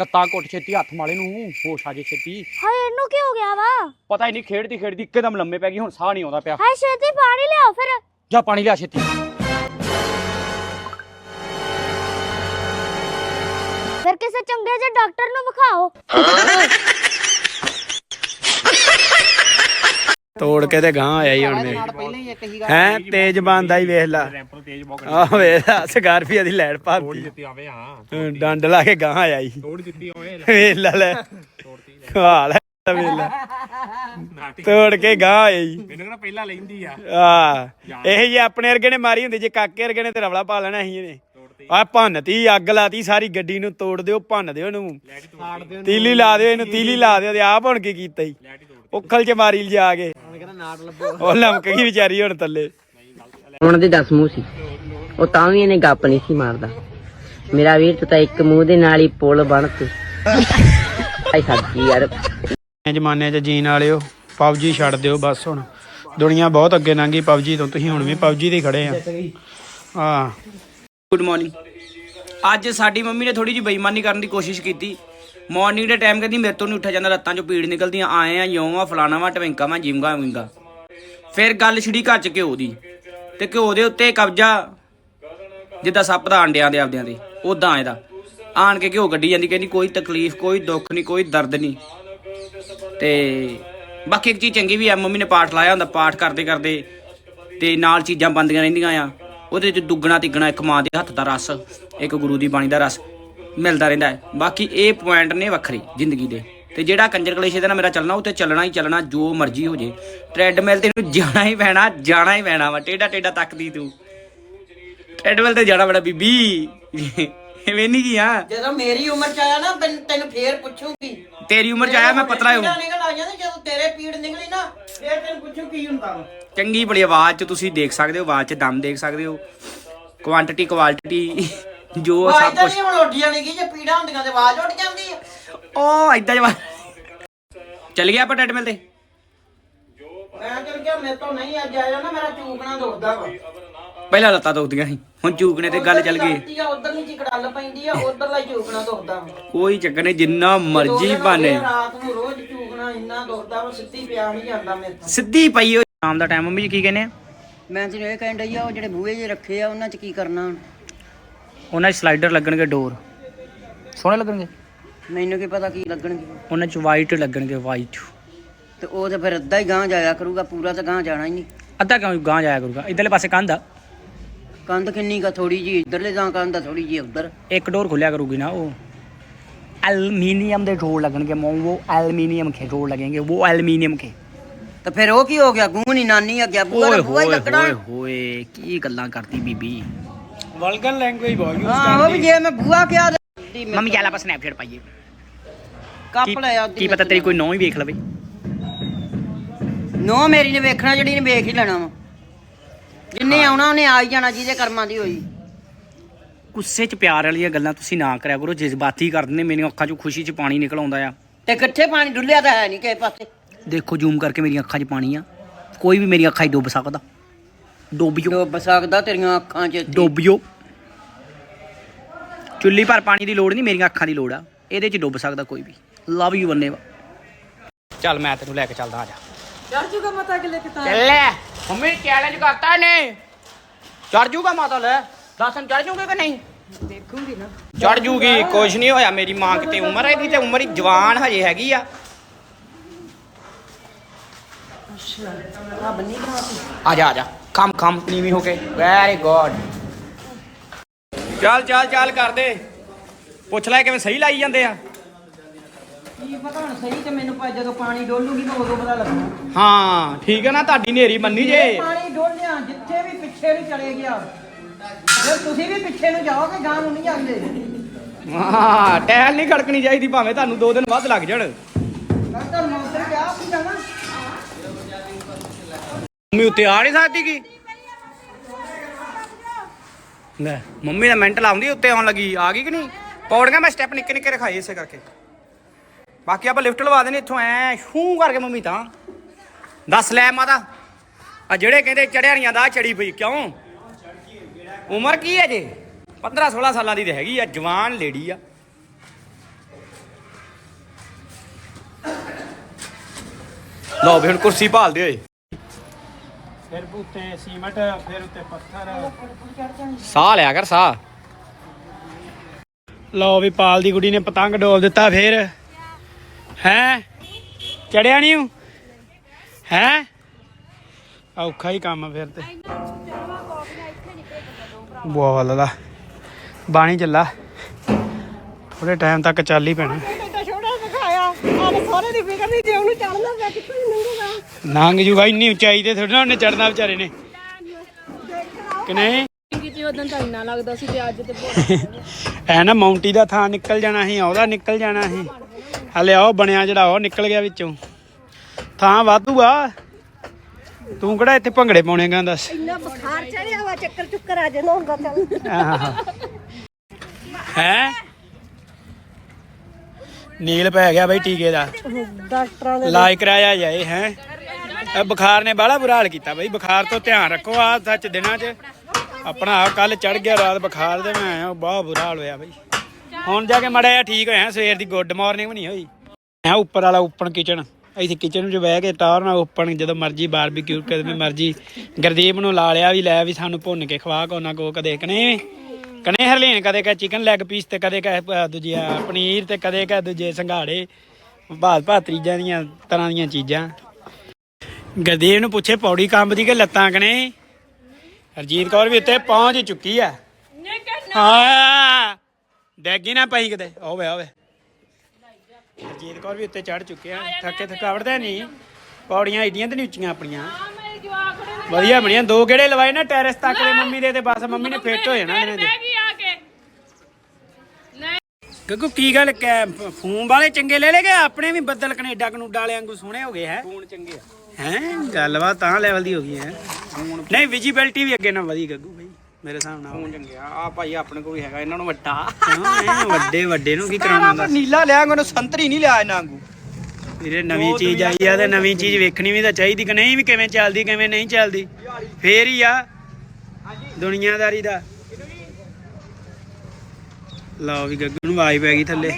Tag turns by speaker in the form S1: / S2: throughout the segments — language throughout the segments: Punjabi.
S1: ਲੱਤਾਂ ਘੁੱਟ ਛੇਤੀ ਹੱਥ ਮਾਲੇ ਨੂੰ ਹੋਸ਼ ਆ ਜੇ ਛੇਤੀ।
S2: ਹਾਏ ਇਹਨੂੰ ਕੀ ਹੋ ਗਿਆ ਵਾ?
S1: ਪਤਾ ਹੀ ਨਹੀਂ ਖੇਡਦੀ ਖੇਡਦੀ ਇੱਕਦਮ ਲੰਮੇ ਪੈ ਗਈ ਹੁਣ ਸਾਹ ਨਹੀਂ ਆਉਂਦਾ ਪਿਆ।
S2: ਹਾਏ ਛੇਤੀ ਪਾਣੀ ਲਿਆਓ ਫਿਰ।
S1: ਜਾ ਪਾਣੀ ਲਿਆ ਛੇਤੀ।
S2: ਫਿਰ ਕਿਸੇ ਚੰਗੇ ਜਿਹੇ ਡਾਕਟਰ ਨੂੰ ਵਿਖਾਓ।
S3: ਤੋੜ ਕੇ ਤੇ ਗਾਂ ਆਇਆ ਹੀ ਹੁਣ ਮੇਰੇ
S4: ਪਹਿਲਾਂ ਹੀ
S3: ਤੇਜ਼ ਬੰਦਾ ਹੀ ਵੇਖ ਲਾ। ਆਹ ਵੇਖ ਸਕਾਰਪੀਆ ਦੀ
S1: ਆਵੇ ਹਾਂ
S3: ਡੰਡ ਲਾ ਕੇ ਗਾਂ ਆਇਆ ਹੀ।
S1: ਤੋੜ ਦਿੱਤੀ ਓਏ।
S3: ਵੇਖ ਲੈ ਲੈ। ਹਾਲ ਹੈ ਵੇਖ ਲੈ। ਤੋੜ ਕੇ ਗਾਂ ਆਇਆ ਹੀ।
S1: ਮੈਨੂੰ ਕਹਿੰਦਾ ਪਹਿਲਾਂ ਲੈਂਦੀ ਆ।
S3: ਆ ਇਹ ਜੀ ਆਪਣੇ ਵਰਗੇ ਨੇ ਮਾਰੀ ਹੁੰਦੀ ਜੇ ਕਾਕੇ ਵਰਗੇ ਨੇ ਤੇ ਰਵਲਾ ਪਾ ਲੈਣਾ ਸੀ ਇਹਨੇ। ਆ ਭੰਨਤੀ ਅੱਗ ਲਾਤੀ ਸਾਰੀ ਗੱਡੀ ਨੂੰ ਤੋੜ ਦਿਓ ਭੰਨ ਦਿਓ ਇਹਨੂੰ। ਤੀਲੀ ਲਾ ਦਿਓ ਇਹਨੂੰ ਤੀਲੀ ਲਾ ਦਿਓ ਤੇ ਆਪ ਹੁਣ ਕੀ ਕੀਤਾ ਹੀ। ਉਖਲ ਚ ਮਾਰੀ ਲਿਜਾ ਕੇ। ਉਹ ਲਮਕ ਗਈ ਵਿਚਾਰੀ ਹੁਣ ਥੱਲੇ।
S5: ਉਹਨਾਂ ਦੇ 10 ਮੂੰਹ ਸੀ। ਉਹ ਤਾਂ ਵੀ ਇਹਨੇ ਗੱਪ ਨਹੀਂ ਸੀ ਮਾਰਦਾ। ਮੇਰਾ ਵੀਰ ਤੂੰ ਤਾਂ ਇੱਕ ਮੂੰਹ ਦੇ ਨਾਲ ਹੀ ਪੁਲ ਬਣ ਤੂੰ ਆਈ ਸੱਜੀ ਯਾਰ।
S3: ਇਹ ਜ਼ਮਾਨੇ 'ਚ ਜੀਣ ਵਾਲਿਓ ਪਬਜੀ ਛੱਡ ਦਿਓ ਬਸ ਹੁਣ। ਦੁਨੀਆ ਬਹੁਤ ਅੱਗੇ ਲੰਘੀ ਪਬਜੀ ਤੋਂ ਤੁਸੀਂ ਹੁਣ ਵੀ ਪਬਜੀ ਤੇ ਹੀ ਖੜੇ ਆ। ਹਾਂ।
S6: ਗੁੱਡ ਮਾਰਨਿੰਗ ਅੱਜ ਸਾਡੀ ਮੰਮੀ ਨੇ ਥੋੜੀ ਜਿਹੀ ਬੇਈਮਾਨੀ ਕਰਨ ਦੀ ਕੋਸ਼ਿਸ਼ ਕੀਤੀ। ਮਾਰਨਿੰਗ ਦੇ ਟਾਈਮ ਕਹਿੰਦੀ ਮੇਰੇ ਤੋਂ ਨਹੀਂ ਉੱਠਿਆ ਜਾਂਦਾ ਲੱਤਾਂ 'ਚੋਂ ਪੀੜ ਨਿਕਲਦੀਆਂ, ਆਏ ਆ, ਯੋਂ ਆ, ਫਲਾਣਾ ਵਾ ਟਵਿੰਕਾ ਵਾ ਜਿਮਗਾ ਵਿੰਗਾ ਫਿਰ ਗੱਲ ਛਿੜੀ ਘਰ 'ਚ ਘਿਓ ਦੀ, ਤੇ ਘਿਓ ਦੇ ਉੱਤੇ ਕਬਜ਼ਾ, ਜਿੱਦਾਂ ਸੱਪ ਦਾ ਆਂਡਿਆਂ ਦੇ, ਆਪਦਿਆਂ ਦੇ ਉਦਾਂ ਇਹਦਾ। ਆਣ ਕੇ ਘਿਓ ਗੱਡੀ ਜਾਂਦੀ, ਕਹਿੰਦੀ ਕੋਈ ਤਕਲੀਫ, ਕੋਈ ਦੁੱਖ ਨਹੀਂ ਕੋਈ ਦਰਦ ਨਹੀਂ ਤੇ ਬਾਕੀ ਇੱਕ ਚੀਜ਼ ਚੰਗੀ ਵੀ ਆ, ਮੰਮੀ ਨੇ ਪਾਠ ਲਾਇਆ ਹੁੰਦਾ, ਪਾਠ ਕਰਦੇ ਕਰਦੇ, ਤੇ ਨਾਲ ਚੀਜ਼ਾਂ ਬੰਦੀਆਂ ਰਹਿੰਦੀਆਂ ਆ। ਉਹਦੇ ਚ ਦੁੱਗਣਾ ਤਿੱਗਣਾ ਇੱਕ ਮਾਂ ਦੇ ਹੱਥ ਦਾ ਰਸ, ਇੱਕ ਗੁਰੂ ਦੀ ਬਾਣੀ ਦਾ ਰਸ। ਮਿਲਦਾ ਰਹਿੰਦਾ ਹੈ। ਬਾਕੀ ਇਹ ਪੁਆਇੰਟ ਨੇ ਵੱਖਰੇ ਜ਼ਿੰਦਗੀ ਦੇ। ਤੇ ਜਿਹੜਾ ਕੰਜਰ ਕਲੇਸ਼ੇ ਦਾ ਨਾ ਮੇਰਾ ਚੱਲਣਾ ਉਹ ਤੇ ਚੱਲਣਾ ਹੀ ਚੱਲਣਾ ਜੋ ਮਰਜ਼ੀ ਹੋ ਜੇ। ਟ੍ਰੈਡਮਿਲ ਤੇ ਨੂੰ ਜਾਣਾ ਹੀ ਪੈਣਾ ਜਾਣਾ ਹੀ ਪੈਣਾ ਵਾ। ਟੇਡਾ ਟੇਡਾ ਤੱਕਦੀ ਤੂੰ। ਟ੍ਰੈਡਮਿਲ ਤੇ ਜਾਣਾ ਬੜਾ ਬੀਬੀ। ਐਵੇਂ ਨਹੀਂ ਕੀ ਆ
S4: ਜਦੋਂ ਮੇਰੀ ਉਮਰ ਚ ਆਇਆ ਨਾ ਤੈਨੂੰ ਤੈਨੂੰ ਫੇਰ ਪੁੱਛੂਗੀ।
S6: ਤੇਰੀ ਉਮਰ ਚ ਆਇਆ ਮੈਂ ਪਤਲਾ ਹਾਂ
S4: ਨਿਕਲ ਆ ਜਾਂਦੇ ਜਦੋਂ ਤੇਰੇ ਪੀੜ ਨਿਕਲੀ ਨਾ ਫੇਰ ਤੈਨੂੰ ਪੁੱਛੂ ਕੀ ਹੁੰਦਾ ਵਾ।
S6: ਚੰਗੀ ਬੜੀ ਆਵਾਜ਼ ਚ ਤੁਸੀਂ ਦੇਖ ਸਕਦੇ ਹੋ ਆਵਾਜ਼ ਚ ਦਮ ਦੇਖ ਸਕਦੇ ਹੋ। ਕੁਆਂਟੀਟੀ ਕੁਆਲਿਟੀ ਜੋ ਸਭ ਕੁਝ
S4: ਨਹੀਂ ਹੁਣ ਉੱਠ ਜਾਣੀ ਕਿ ਜੇ ਪੀੜਾਂ ਹੁੰਦੀਆਂ ਤੇ ਆਵਾਜ਼ ਉੱਠ ਜਾਂਦੀ ਆ।
S6: ਉਹ ਐਦਾਂ ਜਵਾ ਚੱਲ ਗਿਆ ਆਪਾਂ ਟ੍ਰੈਡਮਿਲ ਤੇ।
S4: ਮੈਂ ਚਲ ਗਿਆ ਮੇਰੇ ਤੋਂ ਨਹੀਂ ਅੱਜ ਆਇਆ ਨਾ ਮੇਰਾ ਚੂਕਣਾ ਦੁਖਦਾ ਵਾ।
S6: ਪਹਿਲਾਂ ਲੱਤਾਂ ਦੁਖਦੀਆਂ ਸੀ ਹੁਣ ਚੂਕਣੇ ਤੇ ਗੱਲ ਚੱਲ ਗਈ।
S4: ਉਧਰ ਨਹੀਂ ਚਿਕੜਲ ਪੈਂਦੀ ਆ ਉਧਰਲਾ ਚੂਕਣਾ ਦੁਖਦਾ ਵਾ।
S6: ਕੋਈ ਚੱਕਰ ਨਹੀਂ ਜਿੰਨਾ ਮਰਜ਼ੀ ਬਾਨੇ
S4: ਰਾਤ ਨੂੰ ਰੋਜ਼ ਚੂਕਣਾ ਇੰਨਾ ਦੁਖਦਾ ਵਾ ਸਿੱਧੀ ਪਿਆ ਨਹੀਂ ਜਾਂਦਾ ਮੇਰੇ ਤੋਂ।
S6: ਸਿੱਧੀ ਪਈ ਸ਼ਾਮ ਦਾ ਟਾਈਮ ਮੰਮੀ ਜੀ ਕੀ ਕਹਿੰਦੇ ਆ?
S5: ਮੈਂ ਤੈਨੂੰ ਇਹ ਕਹਿਣ ਡਈ ਆ ਉਹ ਜਿਹੜੇ ਬੂਹੇ ਜੇ ਰੱਖੇ ਆ ਉਹਨਾਂ 'ਚ ਕੀ ਕਰਨਾ ਹੁਣ?
S6: ਉਹਨਾਂ 'ਚ ਸਲਾਈਡਰ ਲੱਗਣਗੇ ਡੋਰ ਸੋਹਣੇ ਲੱਗਣਗੇ?
S5: ਮੈਨੂੰ ਕੀ ਪਤਾ ਕੀ ਲੱਗਣਗੇ।
S6: ਉਹਨਾਂ 'ਚ ਵਾਈਟ ਲੱਗਣਗੇ ਵਾਈਟ
S5: ਤੇ ਉਹ ਤਾਂ ਫਿਰ ਅੱਧਾ ਹੀ ਗਾਂ ਜਾਇਆ ਕਰੂਗਾ ਪੂਰਾ ਤਾਂ ਗਾਂ ਜਾਣਾ ਹੀ ਨਹੀਂ।
S6: ਅੱਧਾ ਕਿਉਂ ਗਾਂ ਜਾਇਆ ਕਰੂਗਾ? ਇਧਰਲੇ ਪਾਸੇ ਕੰਧ ਆ।
S5: ਕੰਧ ਕਿੰਨੀ ਕਾ ਥੋੜੀ ਜੀ ਇਧਰਲੇ ਜਾਂ ਕੰਧ ਆ ਥੋੜੀ ਜੀ ਉਧਰ।
S6: ਇੱਕ ਡੋਰ ਖੁੱਲਿਆ ਕਰੂਗੀ ਨਾ ਉਹ। ਐਲੂਮੀਨੀਅਮ ਦੇ ਡੋਰ ਲੱਗਣਗੇ ਮੋਂ ਉਹ ਐਲੂਮੀਨੀਅਮ ਕੇ ਡੋਰ ਲੱਗਣਗੇ ਉਹ ਐਲੂਮੀਨੀਅਮ ਕੇ
S5: ਤਾਂ ਫਿਰ ਉਹ ਕੀ ਹੋ ਗਿਆ? ਗੂੰ ਨਹੀਂ ਨਾਨੀ ਆ? ਗਿਆ ਬੂਆ
S6: ਬੂਆ
S5: ਲੱਗਣਾ
S6: ਹੋਏ ਹੋਏ ਕੀ ਗੱਲਾਂ ਕਰਦੀ ਬੀਬੀ?
S3: ਵਲਗਨ ਲੈਂਗੁਏਜ ਬਹੁਤ
S5: ਹਾਂ ਉਹ ਵੀ ਜੇ ਮੈਂ ਬੂਹਾ ਕਿਹਾ ਤੇ
S6: ਮੰਮੀ ਚੱਲ ਆਪਾਂ ਸਨੈਪਚੈਟ ਪਾਈਏ।
S5: ਕੱਪ ਲੈ ਆ
S6: ਕੀ ਪਤਾ ਤੇਰੀ ਕੋਈ ਨੌ ਹੀ ਵੇਖ ਲਵੇ।
S5: ਨੋ ਮੇਰੀ ਨੇ ਵੇਖਣਾ ਜਿਹੜੀ ਨੇ ਵੇਖ ਹੀ ਲੈਣਾ ਵਾ। ਜਿੰਨੇ ਆਉਣਾ ਉਹਨੇ ਆ ਹੀ ਜਾਣਾ ਜਿਹਦੇ ਕਰਮਾਂ ਦੀ ਹੋਈ।
S6: ਗੁੱਸੇ 'ਚ ਪਿਆਰ ਵਾਲੀਆਂ ਗੱਲਾਂ ਤੁਸੀਂ ਨਾ ਕਰਿਆ ਕਰੋ ਜਜ਼ਬਾਤੀ ਕਰ ਦਿੰਦੇ ਮੇਰੀਆਂ ਅੱਖਾਂ 'ਚੋਂ ਖੁਸ਼ੀ 'ਚ ਪਾਣੀ ਨਿਕਲ ਆਉਂਦਾ ਆ।
S5: ਤੇ ਕਿੱਥੇ ਪਾਣੀ ਡੁੱਲਿਆ ਤਾਂ ਹੈ ਨਹੀਂ ਕਿਸੇ ਪਾਸੇ।
S6: ਦੇਖੋ ਜ਼ੂਮ ਕਰਕੇ ਮੇਰੀਆਂ ਅੱਖਾਂ 'ਚ ਪਾਣੀ ਆ। ਕੋਈ ਵੀ ਮੇਰੀਆਂ ਅੱਖਾਂ 'ਚ ਡੁੱਬ ਸਕਦਾ। ਡੁੱਬਿਓ।
S5: ਡੁੱਬ ਸਕਦਾ ਤੇਰੀਆਂ ਅੱਖਾਂ 'ਚ
S6: ਡੁੱਬਿਓ। ਚੁੱਲੀ ਪਰ ਪਾਣੀ ਦੀ ਲੋੜ ਨਹੀਂ ਮੇਰੀਆਂ ਅੱਖਾਂ ਦੀ ਲੋੜ ਆ। ਇਹਦੇ 'ਚ ਡੁੱਬ ਸਕਦਾ ਕੋਈ ਵੀ। ਲਵ ਯੂ ਬੰਨੇ ਚੱਲ ਮੈਂ ਤੈਨੂੰ ਲੈ ਕੇ ਚੱਲਦਾ ਆ ਜਾ। ਚੜ ਜੂਗਾ ਮਾਤਾ ਅਗਲੇ ਕਿਤਾ ਚੱਲੇ ਮੰਮੀ ਚੈਲੰਜ ਕਰਤਾ ਨੇ ਚੜ ਜੂਗਾ ਮਾਤਾ ਲੈ। ਦਸਨ ਚੜ ਜੂਗੇ ਕਿ ਨਹੀਂ? ਦੇਖੂਗੀ ਨਾ। ਚੜ ਜੂਗੀ ਕੁਛ ਨਹੀਂ ਹੋਇਆ। ਮੇਰੀ ਮਾਂ ਕਿਤੇ ਉਮਰ ਹੈ ਇਹਦੀ ਤੇ ਉਮਰ ਹੀ ਜਵਾਨ ਹਜੇ ਹੈਗੀ ਆ। ਆ ਜਾ ਆ ਜਾ। ਕੰਮ ਕੰਮ ਨੀਵੀਂ ਹੋ ਕੇ। ਵੈਰੀ ਗੁੱਡ ਚੱਲ ਚੱਲ ਚੱਲ ਕਰ ਦੇ। ਪੁੱਛ ਲੈ ਕਿਵੇਂ ਸਹੀ ਲਾਈ ਜਾਂਦੇ ਆ।
S4: ਕੀ ਪਤਾ ਹੁਣ ਸਹੀ ਤੇ ਮੈਨੂੰ ਪਾ ਜਦੋਂ ਪਾਣੀ ਡੋਲੂਗੀ ਤਾਂ ਉਦੋਂ ਪਤਾ ਲੱਗਣਾ
S6: ਹਾਂ ਠੀਕ ਹੈ ਨਾ ਤੁਹਾਡੀ ਨੇਰੀ ਮੰਨੀ ਜੇ।
S4: ਪਾਣੀ ਡੋਲਿਆ ਜਿੱਥੇ ਵੀ ਪਿੱਛੇ ਵੀ ਚਲੇ ਗਿਆ। ਜੇ ਤੁਸੀਂ ਵੀ ਪਿੱਛੇ ਨੂੰ ਜਾਓਗੇ ਗਾਂ ਨੂੰ ਨਹੀਂ ਜਾਂਦੇ।
S6: ਹਾਂ ਟਹਿਲ ਨਹੀਂ ਖੜਕਣੀ ਚਾਹੀਦੀ ਭਾਵੇਂ ਤੁਹਾਨੂੰ ਦੋ ਦਿਨ ਵੱਧ ਲੱਗ ਜਾਣ।
S4: ਮੈਂ
S6: ਮੰਮੀ ਉੱਤੇ ਆ ਨਹੀਂ ਸਕਦੀ ਕੀ? ਲੈ, ਮੰਮੀ ਦਾ ਮੈਂਟਲ ਆਉਂਦੀ ਉੱਤੇ ਆਉਣ ਲੱਗੀ। ਆ ਗਈ ਕਿ ਨਹੀਂ? ਪੌੜੀਆਂ ਮੈਂ ਸਟੈਪ ਨਿੱਕੇ ਨਿੱਕੇ ਰਖਾਈ ਇਸੇ ਕਰਕੇ। ਬਾਕੀ ਆਪਾਂ ਲਿਫਟ ਲਵਾ ਦੇਣੀ ਇੱਥੋਂ, ਐ ਛੂ ਕਰਕੇ ਮੰਮੀ ਤਾਂ। ਦੱਸ ਲੈ ਮਾਤਾ। ਆ ਜਿਹੜੇ ਕਹਿੰਦੇ ਚੜਿਆ ਨਹੀਂ ਆਂਦਾ ਚੜੀ ਪਈ, ਕਿਉਂ? ਉਮਰ ਕੀ ਹੈ ਜੇ? 15 16 ਸਾਲਾਂ ਦੀ ਤੇ ਹੈਗੀ ਆ, ਜਵਾਨ ਲੇਡੀ ਆ।
S3: ਲਓ ਵੀ ਹੁਣ ਕੁਰਸੀ ਭਾਲਦੇ ਓਏ ਫਿਰ ਉੱਤੇ ਸੀਮਟ ਫਿਰ ਉੱਤੇ ਪੱਥਰ। ਸਾਹ ਲਿਆ ਕਰ ਸਾਹ। ਲਓ ਵੀ ਪਾਲ ਦੀ ਗੁੱਡੀ ਨੇ ਪਤੰਗ ਡੋਲ ਦਿੱਤਾ ਫੇਰ। ਹੈ? ਚੜਿਆ ਨਹੀਂ ਹੂੰ ਹੈ? ਔਖਾ ਹੀ ਕੰਮ ਆ ਫਿਰ ਤੇ। ਬਹੁਤ ਲੱਲਾ ਬਾਣੀ ਚੱਲਾ। ਥੋੜੇ ਟਾਈਮ ਤੱਕ ਚੱਲ ਹੀ ਪੈਣਾ।
S4: ਛੋੜਾ ਦਿਖਾਇਆ ਆਹ ਸਾਰੇ ਦੀ ਫਿਕਰ ਨਹੀਂ ਜੇ ਉਹਨੂੰ ਚੜਨਾ ਪਿਆ ਕਿੱਥੋਂ ਲੰਘੂਗਾ?
S3: ਨੰਗ ਜੂਗਾ ਇੰਨੀ ਉਚਾਈ ਤੇ ਥੋੜਾ ਉਹਨੇ ਚੜਨਾ ਵਿਚਾਰੇ ਨੇ। ਕਿ ਨਹੀਂ?
S7: ਕਿਤੇ ਉਦੋਂ ਤਾਂ ਇੰਨਾ ਲੱਗਦਾ ਸੀ ਤੇ ਅੱਜ ਤੇ ਬਹੁਤ
S3: ਐ ਨਾ ਮਾਉਂਟੀ ਦਾ ਥਾਂ ਨਿਕਲ ਜਾਣਾ ਸੀ ਉਹਦਾ ਨਿਕਲ ਜਾਣਾ ਸੀ। ਹਲੇ ਉਹ ਬਣਿਆ ਜਿਹੜਾ ਉਹ ਨਿਕਲ ਗਿਆ ਵਿੱਚੋਂ। ਥਾਂ ਵਾਧੂ ਆ। ਤੂੰ ਕਿਹੜਾ ਇੱਥੇ ਭੰਗੜੇ ਪਾਉਣੇਗਾ ਦੱਸ।
S4: ਇੰਨਾ ਬੁਖਾਰ ਚੜਿਆ ਵਾ ਚੱਕਰ ਚੁੱਕਰ ਆ ਜਾਣਾ ਹੁੰਦਾ ਚੱਲ।
S3: ਹੈ? ਨੀਲ ਪੈ ਗਿਆ ਬਈ ਟੀਕੇ ਦਾ।
S4: ਡਾਕਟਰਾਂ
S3: ਇਲਾਜ ਕਰਾਇਆ ਜਾਏ ਹੈ? ਇਹ ਬੁਖਾਰ ਨੇ ਬਾਹਲਾ ਬੁਰਾ ਹਾਲ ਕੀਤਾ ਬਈ। ਬੁਖਾਰ ਤੋਂ ਧਿਆਨ ਰੱਖੋ ਆ ਸੱਚ ਦਿਨਾਂ 'ਚ। ਆਪਣਾ ਆ ਕੱਲ ਚੜ ਗਿਆ ਰਾਤ ਬੁਖਾਰ ਦੇ ਮੈਂ ਆਇਆ ਬਹੁਤ ਬੁਰਾ ਹਾਲ ਹੋਇਆ ਬਈ। ਹੁਣ ਜਾ ਕੇ ਮੜਾ ਜਿਹਾ ਠੀਕ ਹੋਇਆ, ਸਵੇਰ ਦੀ ਗੁੱਡ ਮਾਰਨਿੰਗ ਵੀ ਨਹੀਂ ਹੋਈ। ਮੈਂ ਉੱਪਰ ਵਾਲਾ ਓਪਨ ਕਿਚਨ, ਇੱਥੇ ਕਿਚਨ ਚ ਬਹਿ ਕੇ ਟਾਰ ਨਾਲ ਓਪਨ, ਜਦੋਂ ਮਰਜ਼ੀ ਬਾਰਬੀਕਿਊ ਕਦੇ ਵੀ ਮਰਜ਼ੀ ਗਰਦੀਪ ਨੂੰ ਲਾ ਲਿਆ ਵੀ, ਲੈ ਵੀ ਸਾਨੂੰ ਭੁੰਨ ਕੇ ਖਵਾ ਕੋ ਨਾ ਕੋ ਕਦੇ ਕਨੇ ਕਨੇ ਹਰਲੀਨ, ਕਦੇ ਕਹ ਚਿਕਨ ਲੈਗ ਪੀਸ ਤੇ, ਕਦੇ ਕਹ ਦੂਜੇ ਪਨੀਰ ਤੇ, ਕਦੇ ਕਹ ਦੂਜੇ ਸੰਘਾੜੇ। ਬਾਤ ਭਾਤਰੀਜਾਂ ਦੀਆਂ, ਤਰ੍ਹਾਂ ਦੀਆਂ ਚੀਜ਼ਾਂ। ਗਰਦੀਪ ਨੂੰ ਪੁੱਛੇ ਪੌੜੀ ਕੰਬਦੀ ਕਿ ਲੱਤਾਂ ਕਨੇ ਹਰਜੀਤ ਕੌਰ ਵੀ ਉੱਤੇ ਪਹੁੰਚ ਚੁੱਕੀ ਆ। ਹਾਂ। ਡੈਗੀ ਨਾ ਪਈ ਕਿਤੇ। ਓਵੇ ਓਵੇ ਹਰਜੀਤ ਕੌਰ ਵੀ ਉੱਤੇ ਚੜ ਚੁੱਕੇ ਆ। ਥੱਕੇ ਥਕਾਵਟ ਤਾਂ ਨਹੀਂ। ਪੌੜੀਆਂ ਏਡੀਆਂ ਤੇ ਨਹੀਂ ਉੱਚੀਆਂ ਆਪਣੀਆਂ। ਵਧੀਆ ਬਣੀਆਂ। ਦੋ ਗੇੜੇ ਲਵਾਏ ਨਾ ਟੈਰਸ ਤੱਕ ਦੇ ਮੰਮੀ ਦੇ ਤੇ ਬਸ ਮੰਮੀ ਨੇ ਫਿੱਟ ਹੋ ਜਾਣਾ ਇਹਨਾਂ ਦੇ ਗੱਗੂ ਕੀ ਗੱਲ ਕੈ ਫੋਨ ਵਾਲੇ ਚੰਗੇ ਲੈ ਲੇਗੇ ਆਪਣੇ ਵੀ ਬੱਦਲ ਕੈਨੇਡਾ ਕਨੂਡਾ ਵਾਲੇ ਵਾਂਗੂ ਸੋਹਣੇ ਹੋ ਗਏ ਹੈ? ਫੋਨ ਚੰਗੇ ਆ। ਹੈ ਗੱਲਬਾਤ ਤਾਂ ਲੈਵਲ ਦੀ ਹੋ ਗਈ ਹੈ। ਨਹੀਂ ਵਿਜੀਬਿਲਟੀ ਵੀ ਅੱਗੇ ਨਾਲ ਵਧੀ ਗੱਗੂ ਬਈ ਮੇਰੇ ਹਿਸਾਬ ਨਾਲ। ਫੋਨ ਚੰਗੇ ਆ ਭਾਈ ਆਪਣੇ ਕੋਲ ਵੀ ਹੈਗਾ ਇਹਨਾਂ ਨੂੰ ਵੱਡਾ। ਵੱਡੇ ਵੱਡੇ ਨੂੰ ਕੀ ਕਰਾਉਣਾ ਦੱਸ
S6: ਨੀਲਾ ਲਿਆ ਉਹਨੂੰ ਸੰਤਰੀ ਨਹੀਂ ਲਿਆ ਇਹਨਾਂ ਵਾਂਗੂ।
S3: ਵੀਰੇ ਨਵੀਂ ਚੀਜ਼ ਆਈ ਆ ਤੇ ਨਵੀਂ ਚੀਜ਼ ਵੇਖਣੀ ਵੀ ਤਾਂ ਚਾਹੀਦੀ ਕਿ ਨਹੀਂ ਵੀ ਕਿਵੇਂ ਚੱਲਦੀ ਕਿਵੇਂ ਨਹੀਂ ਚੱਲਦੀ। ਫੇਰ ਹੀ ਆ ਦੁਨੀਆਦਾਰੀ ਦਾ। ਲਓ ਵੀ ਗੱਗੂ ਨੂੰ ਆਵਾਜ਼ ਪੈ ਗਈ ਥੱਲੇ।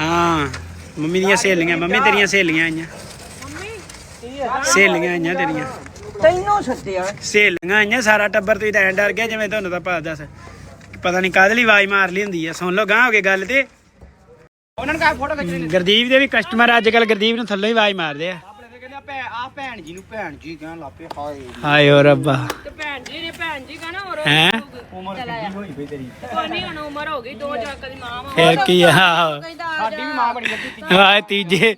S3: ਹਾਂ ਮੰਮੀ ਦੀਆਂ ਸਹੇਲੀਆਂ ਮੰਮੀ ਤੇਰੀਆਂ ਸਹੇਲੀਆਂ ਆਈਆਂ। ਸਹੇਲੀਆਂ ਆਈਆਂ ਤੇਰੀਆਂ।
S4: ਤੈਨੂੰ ਸੱਦਿਆ
S3: ਸਹੇਲੀਆਂ ਆਈਆਂ ਸਾਰਾ ਟੱਬਰ ਤੁਸੀਂ ਤਾਂ ਐਂ ਡਰ ਗਿਆ ਜਿਵੇਂ ਤੁਹਾਨੂੰ ਤਾਂ ਪਤਾ ਦੱਸ। ਪਤਾ ਨਹੀਂ ਕਾਹਦੇ ਲਈ ਆਵਾਜ਼ ਮਾਰ ਲਈ ਹੁੰਦੀ ਆ। ਸੁਣ ਲਓ ਗਾਂ ਹੋ ਕੇ ਗੱਲ ਤੇ।
S6: ਉਹਨਾਂ ਨੂੰ ਕਹਾ ਫੋਟੋ ਖਿੱਚ
S3: ਗੁਰਦੀਪ ਦੇ ਵੀ ਕਸਟਮਰ ਅੱਜ ਕੱਲ ਗੁਰਦੀਪ ਨੂੰ ਥੱਲੇ ਹੀ ਆਵਾਜ਼ ਮਾਰਦੇ ਆ।
S6: ਆਪਣੇ ਕਹਿੰਦੇ ਭੈ ਆ ਭੈਣ ਜੀ ਨੂੰ ਭੈਣ ਜੀ ਕਹਿਣ ਲੱਪੇ ਹਾਏ।
S3: ਹਾਏ ਓ ਰੱਬਾ।
S7: ਤੇ ਭੈਣ ਜੀ ਨੇ ਭੈਣ ਜੀ ਕਹਣਾ ਹੋਰ
S3: ਹੈ?
S6: ਉਮਰ ਕਿੰਨੀ ਹੋਈ ਪਈ ਤੇਰੀ?
S7: ਕੋਈ ਨਹੀਂ ਹੁਣ ਉਮਰ ਹੋ ਗਈ ਦੋ ਜਵਾਕਾਂ ਦੀ ਮਾਂ ਵਾ।
S3: ਫੇਰ ਕੀ ਆ?
S6: ਸਾਡੀ ਵੀ ਮਾਂ ਬਣੀ ਲੱਗੀ
S3: ਹਾਏ ਤੀਜੇ।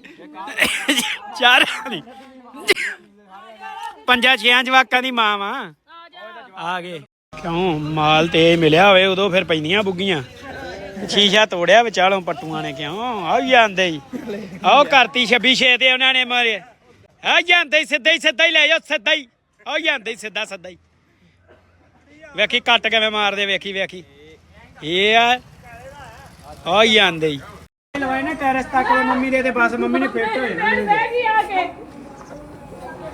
S3: ਚਾਰ ਦੀ। ਪੰਜਾਂ ਛੇਆਂ ਜਵਾਕਾਂ ਦੀ ਮਾਂ ਵਾ। ਆ ਗਏ। ਕਿਉਂ? ਮਾਲ ਤੇ ਮਿਲਿਆ ਹੋਵੇ ਉਦੋਂ ਫਿਰ ਪੈਂਦੀਆਂ ਬੁੱਗੀਆਂ। ਸ਼ੀਸ਼ਾ ਤੋੜਿਆ ਵਿਚਾਲੋਂ ਪੱਟੂਆਂ ਨੇ ਕਿਉਂ? ਆ ਜਾਂਦੇ ਹੀ। ਆਓ ਕਰਤੀ 26 ਛੇ ਤੇ ਉਹਨਾਂ ਨੇ ਮਾਰੇ। ਆ ਜਾਂਦੇ ਸਿੱਧਾ ਹੀ ਸਿੱਧਾ ਹੀ ਲੈ ਜਾਓ ਸਿੱਧਾ ਹੀ। ਆ ਜਾਂਦੇ ਸਿੱਧਾ ਸਿੱਧਾ ਹੀ। ਵੇਖੀ ਕੱਟ ਕਿਵੇਂ ਮਾਰਦੇ ਵੇਖੀ ਵੇਖੀ। ਇਹ ਆ ਆ ਜਾਂਦੇ ਹੀ। ਲਵਾਏ ਨਾ ਟੈਰਸ ਤੱਕ ਮੰਮੀ ਦੇ ਤੇ ਬਸ ਮੰਮੀ ਨੇ ਫਿੱਟ ਹੋ ਜਾਣਾ
S7: ਬਹਿ ਗਈ ਆ ਕੇ।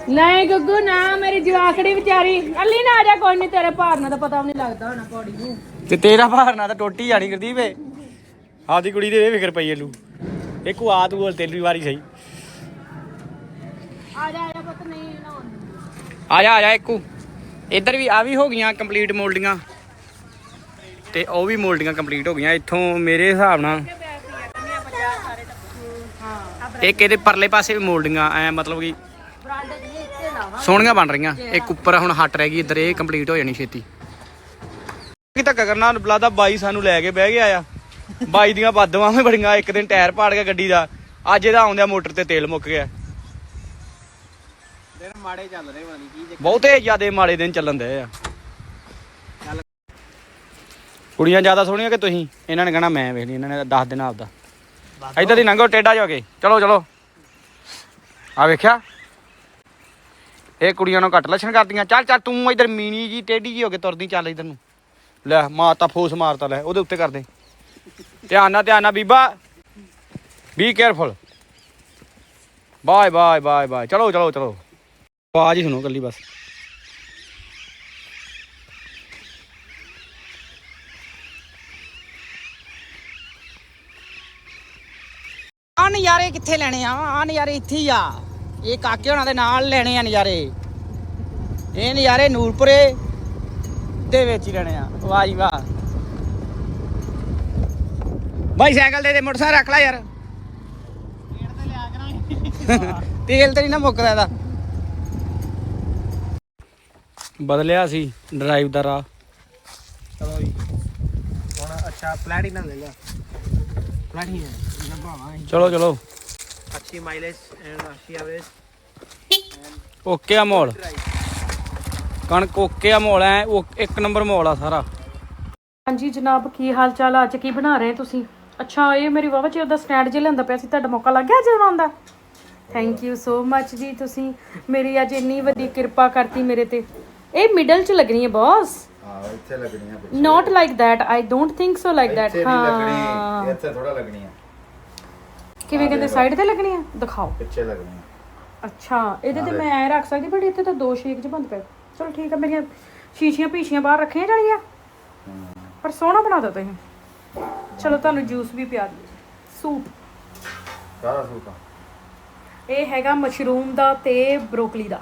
S7: ਨਹੀਂ ਗੱਗੂ ਨਾ ਮੇਰੀ ਜਵਾਕੜੀ ਵਿਚਾਰੀ। ਅੱਲੀ ਨਾ ਆ ਜਾ ਕੋਈ ਨਹੀਂ ਤੇਰੇ ਭਾਰ ਨਾਲ ਤਾਂ ਪਤਾ ਵੀ ਨਹੀਂ ਲੱਗਦਾ ਹੋਣਾ ਪੌੜੀ ਨੂੰ।
S3: ਤੇ ਤੇਰਾ ਭਾਰਨਾ ਤਾਂ ਟੁੱਟ ਹੀ ਜਾਣੀ ਗੁਰਦੀਪ ਏ ਆਪਦੀ ਕੁੜੀ ਦੇ ਇਹ ਫਿਕਰ ਪਈ ਇਹਨੂੰ ਇਹ ਕੋ ਆ ਤੂੰ ਤੇਰੀ ਵਾਰੀ ਸਹੀ।
S7: ਆ ਜਾ ਆ ਜਾ ਪੁੱਤ ਨਹੀਂ ਨਾ
S6: ਆ ਜਾ ਆ ਜਾ ਇੱਕੂ। ਇੱਧਰ ਵੀ ਆ ਵੀ ਹੋ ਗਈਆਂ ਕੰਪਲੀਟ ਮੋਲਡੀਆਂ। ਤੇ ਉਹ ਵੀ ਮੋਲਡੀਆਂ ਕੰਪਲੀਟ ਹੋ ਗਈਆਂ ਇੱਥੋਂ ਮੇਰੇ ਹਿਸਾਬ ਨਾਲ। ਇੱਕ ਇਹਦੇ ਪਰਲੇ ਪਾਸੇ ਵੀ ਮੋਲਡੀਆਂ ਐ ਮਤਲਬ ਕਿ ਸੋਹਣੀਆਂ ਬਣ ਰਹੀਆਂ। ਇੱਕ ਉੱਪਰ ਹੁਣ ਹੱਟ ਰਹਿ ਗਈ ਇੱਧਰ ਇਹ ਕੰਪਲੀਟ ਹੋ ਜਾਣੀ ਛੇਤੀ। ਕੀ ਧੱਕਾ ਕਰਨਾ ਬਲਾਦਾ ਬਾਈ ਸਾਨੂੰ ਲੈ ਕੇ ਬਹਿ ਗਿਆ ਆ। ਬਾਈ ਦੀਆਂ ਬਾਦਵਾਂ ਵੀ ਬੜੀਆਂ ਇੱਕ ਦਿਨ ਟਾਇਰ ਪਾੜ ਗਿਆ ਗੱਡੀ ਦਾ। ਅੱਜ ਇਹਦਾ ਆਉਂਦਿਆ ਮੋਟਰ ਤੇ ਤੇਲ ਮੁੱਕ ਗਿਆ।
S4: ਦਿਨ ਮਾੜੇ ਚੱਲ ਰਹੇ ਵਾਲੀ ਕੀ
S6: ਬਹੁਤੇ ਜ਼ਿਆਦੇ ਮਾੜੇ ਦਿਨ ਚੱਲਣ ਦੇ ਆ। ਕੁੜੀਆਂ ਜ਼ਿਆਦਾ ਸੋਹਣੀਆਂ ਕਿ ਤੁਸੀਂ? ਇਹਨਾਂ ਨੇ ਕਹਣਾ ਮੈਂ ਵੇਖ ਲਈ ਇਹਨਾਂ ਨੇ ਦੱਸ ਦੇਣਾ ਆਪਦਾ। ਇਧਰ ਦੀ ਲੰਘੋ ਟੇਡਾ ਜਾ ਕੇ। ਚਲੋ ਚਲੋ। ਆ ਵੇਖਿਆ? ਇਹ ਕੁੜੀਆਂ ਨੂੰ ਘੱਟ ਲੱਛਣ ਕਰਦੀਆਂ। ਚੱਲ ਚੱਲ, ਤੂੰ ਇਧਰ ਮੀਣੀ ਜੀ, ਟੇਢੀ ਜੀ ਹੋ ਕੇ ਤੁਰਦੀ, ਚੱਲ ਇਧਰ ਨੂੰ। ਲੈ, ਮਾਤਾ ਫੋਸ ਮਾਰਤਾ, ਲੈ, ਉਹਦੇ ਉੱਤੇ ਕਰ ਦੇ ਧਿਆਨ ਨਾਲ ਧਿਆਨ ਨਾਲ, ਬੀਬਾ। Be careful bye bye bye bye ਚਲੋ ਚਲੋ ਚਲੋ। ਆਵਾਜ਼ ਹੀ ਸੁਣੋ ਕੱਲੀ ਬਸ।
S4: ਆ ਨਜ਼ਾਰੇ ਕਿੱਥੇ ਲੈਣੇ ਆ? ਆ ਨਜ਼ਾਰੇ ਇੱਥੇ ਹੀ ਆ।
S6: ਇਹ ਕਾਕੇ ਹੋਣਾ ਦੇ ਨਾਲ ਲੈਣੇ ਆ ਨਜ਼ਾਰੇ। ਇਹ ਨਜ਼ਾਰੇ ਨੂਰਪੁਰੇ ਦੇ ਵਿੱਚ ਹੀ ਲੈਣੇ ਆ। ਵਾਹ ਜੀ ਵਾਹ। ਬਾਈ ਸਾਈਕਲ ਦੇ ਦੇ ਮੋਟਰਸਾਈਕਲ ਰੱਖ ਲੈ ਯਾਰ। ਤੇਲ ਤੇ ਨਹੀਂ ਨਾ ਮੁੱਕਦਾ ਇਹਦਾ। ਬਦਲਿਆ ਸੀ ਡਰਾਈਵ ਦਾ ਰਾਹ।
S1: ਚਲੋ ਜੀ। ਹੁਣ ਅੱਛਾ ਪਲੈਟੀਨਾ ਲੈ ਲਿਆ ਪਲੈਟੀਨਾ
S3: ਚਲੋ ਚਲੋ।
S1: ਐਂਡ ਅੱਛੀ ਐਵਰੇਜ
S3: ਓਕੇ ਆ ਮੋਲ। ਕਣਕ ਓਕੇ ਆ ਮੋਲ ਐ ਉਹ ਇੱਕ ਨੰਬਰ ਮੋਲ ਆ ਸਾਰਾ।
S7: ਹਾਂਜੀ ਜਨਾਬ ਕੀ ਹਾਲ ਚਾਲ ਆ? ਅੱਜ ਕੀ ਬਣਾ ਰਹੇ ਤੁਸੀਂ? ਅੱਛਾ ਇਹ ਮੇਰੀ ਵਾਵਾ ਚਿਰ ਦਾ ਸਟੈਂਡ ਜਿਹਾ ਲੈਂਦਾ ਪਿਆ ਸੀ ਤੁਹਾਡਾ ਮੌਕਾ ਲੱਗ ਗਿਆ ਅੱਜ ਬਣਾਉਣ ਦਾ? ਥੈਂਕ ਯੂ ਸੋ ਮੱਚ ਜੀ ਤੁਸੀਂ। ਮੇਰੀ ਅੱਜ ਇੰਨੀ ਵੱਡੀ ਕਿਰਪਾ ਕਰਤੀ ਮੇਰੇ ਤੇ। ਇਹ ਮਿਡਲ ਚ ਲੱਗਣੀ ਹੈ ਬੌਸ
S8: ਹਾਂ ਇੱਥੇ ਲੱਗਣੀ ਆ
S7: not like that I don't think so like that
S8: ਇੱਥੇ ਨਹੀਂ
S7: ਹਾਂ।
S8: ਲੱਗਣੀ ਇੱਥੇ ਥੋੜਾ ਲੱਗਣੀ ਆ।
S7: ਕਿਵੇਂ ਕਹਿੰਦੇ ਸਾਈਡ ਤੇ ਲੱਗਣੀ ਆ? ਦਿਖਾਓ।
S8: ਪਿੱਛੇ ਲੱਗਣੀ ਆ।
S7: ਅੱਛਾ ਇਹਦੇ ਤੇ ਮੈਂ ਐ ਰੱਖ ਸਕਦੀ ਬਟ ਇੱਥੇ ਤਾਂ ਦੋ ਸ਼ੇਕ ਚ ਬੰਦ ਪਏ। ਚਲੋ ਠੀਕ ਆ ਮੇਰੀਆਂ ਸ਼ੀਸ਼ੀਆਂ ਪੀਸ਼ੀਆਂ ਬਾਹਰ ਰੱਖੀਆਂ ਜਾਣੀਆਂ ਪਰ ਸੋਹਣਾ ਬਣਾ ਦੋ ਤੁਸੀਂ। ਚਲੋ ਤੁਹਾਨੂੰ ਜੂਸ ਵੀ ਪਿਆ ਦਈਏ। ਸੂਪ।
S8: ਸਾਰਾ ਸੂਟ ਆ?
S7: ਇਹ ਹੈਗਾ ਮਸ਼ਰੂਮ ਦਾ ਤੇ ਬਰੋਕਲੀ ਦਾ।